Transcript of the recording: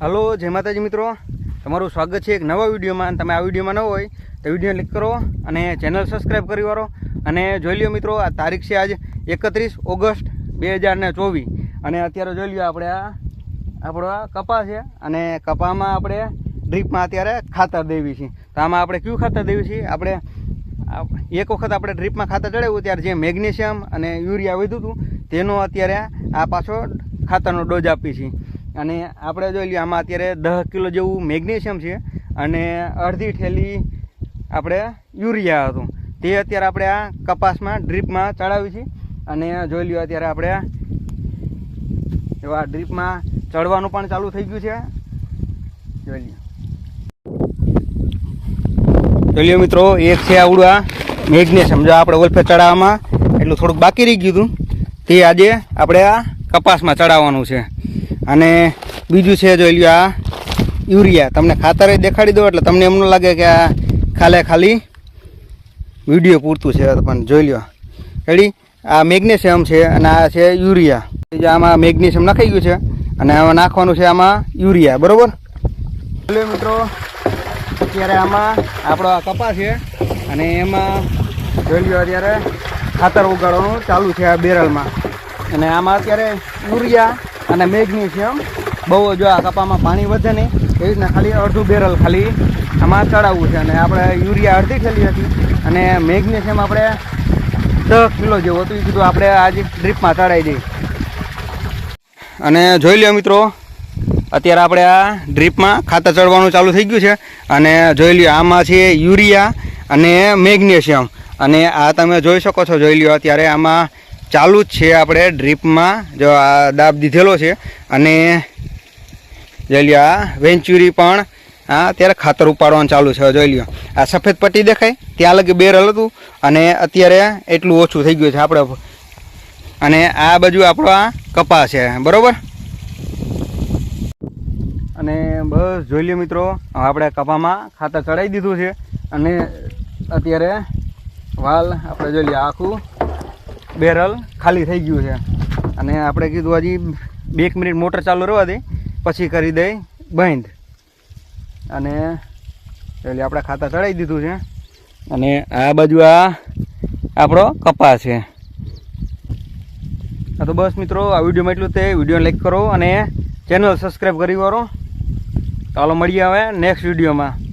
Hello, જય માતાજી મિત્રો. તમારું સ્વાગત છે એક નવા વિડીયોમાં. તમે આ વિડીયોમાં ન હોય, તો વીડિયો ક્લિક કરો અને ચેનલ સબસ્ક્રાઈબ કરી વાળો. અને જોઈ લ્યો મિત્રો, આ તારીખ છે આજ એકત્રીસ ઓગસ્ટ બે હજાર ચોવીસ. અને અત્યારે જોઈ લ્યો આપણે આ, આપણો આ કપા છે. અને કપામાં આપણે ડ્રીપમાં અત્યારે ખાતર દેવી છે. તો આમાં આપણે કયું ખાતર દેવી છીએ આપણે એક વખત આપણે ડ્રીપમાં ખાતર ચડાવ્યું ત્યારે જે મેગ્નેશિયમ અને યુરિયા વધ્યું હતું, તેનો અત્યારે આ પાછો ખાતરનો ડોઝ આપીએ છે અને આપણે જોઈ લઈએ, આમાં અત્યારે દસ કિલો જેવું મેગ્નેશિયમ છે અને અડધી થેલી આપણે યુરિયા હતું. તે અત્યારે આપણે આ કપાસમાં, ડ્રીપમાં ચડાવી છે. અને જોઈ લ્યો, અત્યારે આપણે એવા ડ્રીપમાં ચડવાનું પણ ચાલુ થઈ ગયું છે. જોઈ લ્યો. જોઈ લ્યો મિત્રો, એક છે આવડું આ મેગ્નેશિયમ. જો આપણે ઓલફે ચડાવવામાં એટલું થોડુંક બાકી રહી ગયું હતું, તે આજે આપણે આ કપાસમાં ચડાવવાનું છે. અને બીજું છે જોઈ લ્યો આ યુરિયા. તમને ખાતર દેખાડી દો એટલે તમને એમ ન લાગે કે આ ખાલે ખાલી વીડિયો પૂરતું છે પણ જોઈ લ્યો. રેડી આ મેગ્નેશિયમ છે અને આ છે યુરિયા. જે આમાં મેગ્નેશિયમ નાખી ગયું છે અને આમાં નાખવાનું છે આમાં યુરિયા. બરાબર? લ્યો મિત્રો, અત્યારે આમાં આપણો આ કપાસ છે અને એમાં જોઈ લ્યો અત્યારે ખાતર ઉગાડવાનું ચાલુ છે આ બેરલમાં. અને આમાં અત્યારે યુરિયા અને મેગ્નેશિયમ બહુ જો આ કપામાં પાણી વધે નહીં, એવી રીતના ખાલી અડધું બેરલ ખાલી આમાં ચડાવવું છે. અને આપણે યુરિયા અડધી થેલી હતી અને મેગ્નેશિયમ આપણે દસ કિલો જેવું હતું. એ કીધું આપણે આજે ડ્રીપમાં ચડાવી દઈએ. અને જોઈ લ્યો મિત્રો, અત્યારે આપણે આ ડ્રીપમાં ખાતર ચડવાનું ચાલુ થઈ ગયું છે. અને જોઈ લ્યો, આમાં છે યુરિયા અને મેગ્નેશિયમ. અને આ તમે જોઈ શકો છો, જોઈ લ્યો, અત્યારે આમાં ચાલુ જ છે આપણે ડ્રીપમાં. જો આ દાબ દીધેલો છે અને જોઈ લ્યો આ વેન્ચુરી પણ આ અત્યારે ખાતર ઉપાડવાનું ચાલુ છે. જોઈ લ્યો. આ સફેદ પટ્ટી દેખાય? ત્યાં લગી બેરલ હતું અને અત્યારે એટલું ઓછું થઈ ગયું છે આપણે. અને આ બાજુ આપણો આ કપા છે. બરોબર? અને બસ જોઈ લ્યો મિત્રો, આપણે કપામાં ખાતર ચડાવી દીધું છે. અને અત્યારે વાલ આપણે જોઈ લઈએ આખું બેરલ ખાલી થઈ ગયું છે. અને આપણે કીધું હજી બે એક મિનિટ મોટર ચાલુ રહેવા દે, પછી કરી દઈ બંધ. અને એટલે આપણે ખાતા ચડાવી દીધું છે. અને આ બાજુ આ આપણો કપા છે. હા, તો બસ મિત્રો, આ વિડીયોમાં એટલું તે. વીડિયો લાઈક કરો અને ચેનલ સબસ્ક્રાઈબ કરી કરો ચાલો મળીએ હવે નેક્સ્ટ વિડીયોમાં.